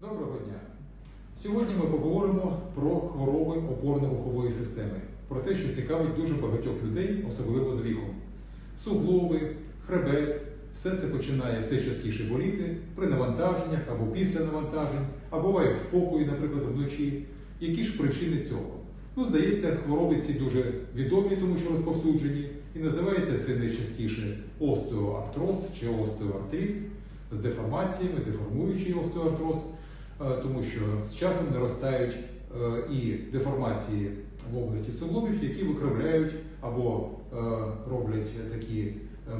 Доброго дня! Сьогодні ми поговоримо про хвороби опорно-рухової системи, про те, що цікавить дуже багатьох людей, особливо з віком. Суглоби, хребет, все це починає все частіше боліти при навантаженнях або після навантажень, а буває в спокої, наприклад, вночі. Які ж причини цього? Ну, здається, хвороби ці дуже відомі, тому що розповсюджені, і називається це найчастіше остеоартроз чи остеоартрит з деформаціями, деформуючий остеоартроз, тому що з часом наростають е, і деформації в області суглобів, які викривляють або е, роблять такі е,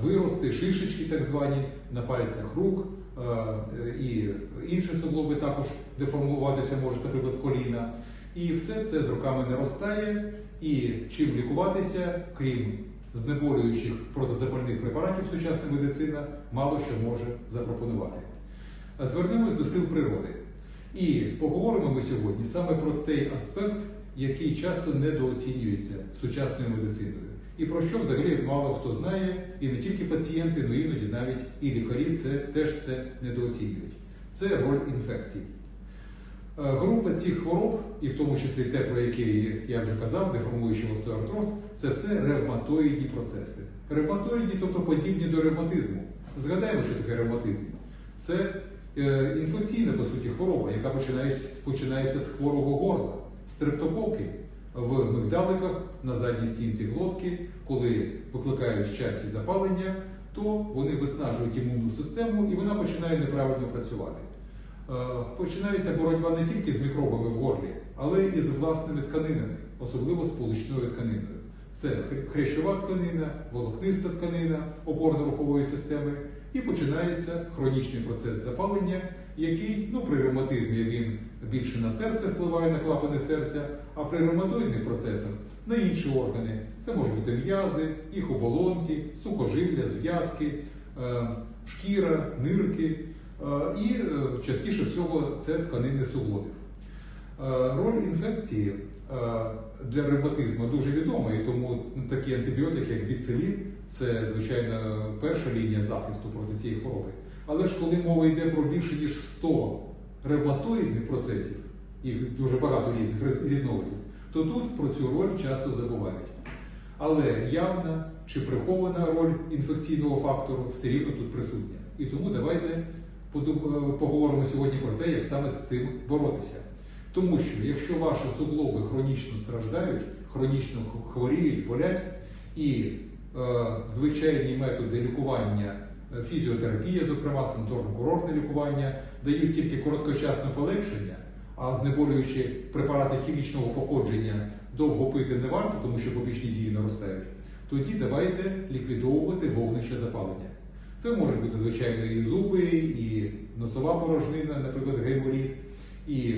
вирости, шишечки так звані на пальцях рук, е, е, і інші суглоби також деформуватися можуть, наприклад, коліна. І все це з роками наростає, і чим лікуватися, крім знеболюючих протизапальних препаратів сучасна медицина мало що може запропонувати. Звернемось до сил природи. І поговоримо ми сьогодні саме про той аспект, який часто недооцінюється сучасною медициною. І про що взагалі мало хто знає, і не тільки пацієнти, але іноді навіть і лікарі це теж це недооцінюють. Це роль інфекцій. Е, Група цих хвороб, і в тому числі те, про які я вже казав, деформуючий остеоартроз, це все ревматоїдні процеси. Ревматоїдні, тобто подібні до ревматизму. Згадаємо, що таке ревматизм. Це інфекційна, по суті, хвороба, яка починається, з хворого горла, стрептококи в мигдаликах на задній стінці глотки, коли викликають часті запалення, то вони виснажують імунну систему і вона починає неправильно працювати. Е, Починається боротьба не тільки з мікробами в горлі, але і з власними тканинами, особливо з получною тканиною. Це хр- хрящова тканина, волокниста тканина опорно-рухової системи, і починається хронічний процес запалення, який ну, при ревматизмі він більше на серце впливає на клапани серця, а при ревматоїдних процесах на інші органи. Це можуть бути м'язи, їх оболонки, сухожилля, зв'язки, е, шкіра, нирки. Е, І е, частіше всього це тканини суглобів. Роль інфекції для ревматизму дуже відома, і тому такі антибіотики, як біцилін, це звичайно перша лінія захисту проти цієї хвороби. Але ж коли мова йде про більше ніж 100 ревматоїдних процесів, їх дуже багато різних різновидів, то тут про цю роль часто забувають. Але явна чи прихована роль інфекційного фактору все рівно тут присутня. І тому давайте е, поговоримо сьогодні про те, як саме з цим боротися. Тому що якщо ваші суглоби хронічно страждають, хронічно хворіють, болять, і звичайні методи лікування, е, фізіотерапія, зокрема санаторно-курортне лікування, дають тільки короткочасне полегшення, а знеболюючі препарати хімічного походження довго пити не варто, тому що побічні дії наростають, тоді давайте ліквідовувати вогнище запалення. Це можуть бути, звичайно, і зуби, і носова порожнина, наприклад, гайморіт, і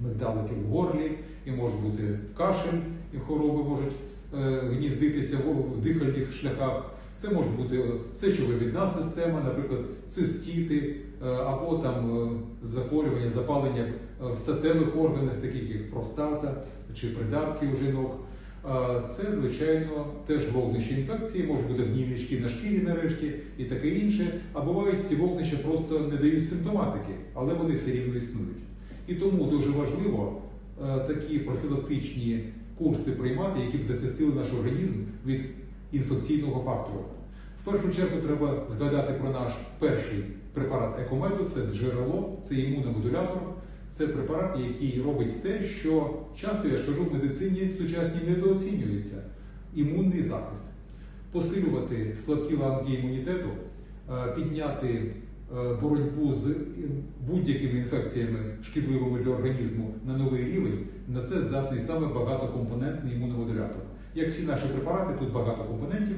мигдалики в горлі, і може бути кашель, і хвороби можуть е, гніздитися в, дихальних шляхах. Це може бути е, сечовивідна система, наприклад, цистіти, е, або там е, захворювання, запалення е, в статевих органах, таких як простата чи придатки у жінок. Це, звичайно, теж вогнище інфекції, можуть бути гнійнички на шкірі нарешті і таке інше. А бувають ці вогнища просто не дають симптоматики, але вони все рівно існують. І тому дуже важливо е, такі профілактичні курси приймати, які б захистили наш організм від інфекційного фактору. В першу чергу треба згадати про наш перший препарат екомеду, це джерело, це імуномодулятор. Це препарат, який робить те, що часто я ж кажу в медицині сучасній недооцінюється імунний захист. Посилювати слабкі ланки імунітету, е, підняти боротьбу з будь-якими інфекціями, шкідливими для організму на новий рівень. На це здатний саме багатокомпонентний імуномодулятор. Як всі наші препарати, тут багато компонентів.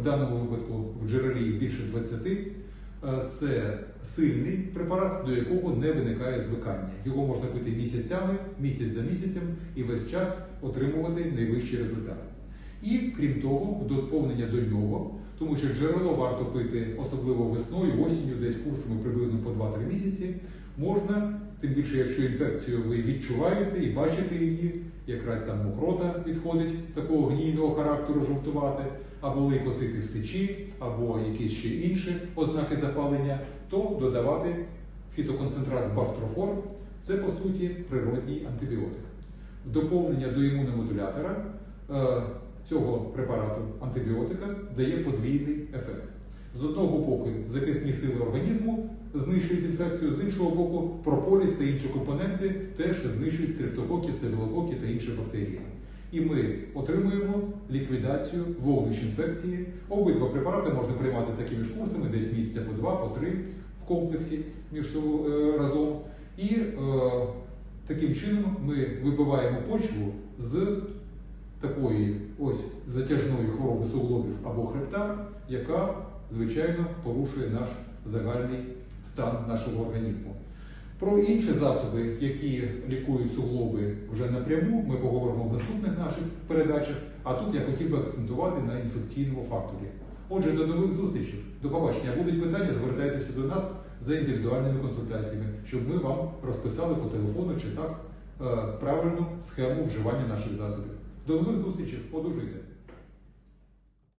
В даному випадку в джерелі більше 20. Е, Це сильний препарат, до якого не виникає звикання. Його можна пити місяцями, місяць за місяцем і весь час отримувати найвищий результат. І крім того, в доповнення до нього, тому що джерело варто пити особливо весною, осінню, десь курсами приблизно по 2-3 місяці, можна, тим більше, якщо інфекцію ви відчуваєте і бачите її, якраз там мокрота відходить такого гнійного характеру жовтувати, або лейкоцити в сечі, або якісь ще інші ознаки запалення, то додавати фітоконцентрат Бактрофор це по суті природній антибіотик. В доповнення до імуномодулятора е, цього препарату антибіотика дає подвійний ефект. З одного боку, захисні сили організму знищують інфекцію, з іншого боку, прополіс та інші компоненти теж знищують стрептококи, стафілококи та інші бактерії. І ми отримуємо ліквідацію вогнищ інфекції. Обидва препарати можна приймати такими ж курсами, десь місяця по два, по три в комплексі між собою е, разом. І е, таким чином ми вибиваємо почву з такої ось затяжної хвороби суглобів або хребта, яка, звичайно, порушує наш загальний стан нашого організму. Про інші засоби, які лікують суглоби вже напряму, ми поговоримо в наступних наших передачах. А тут я хотів би акцентувати на інфекційному факторі. Отже, до нових зустрічей. До побачення. Будуть питання, звертайтеся до нас за індивідуальними консультаціями, щоб ми вам розписали по телефону чи так е, правильну схему вживання наших засобів. До нових зустрічей. Одужуйте!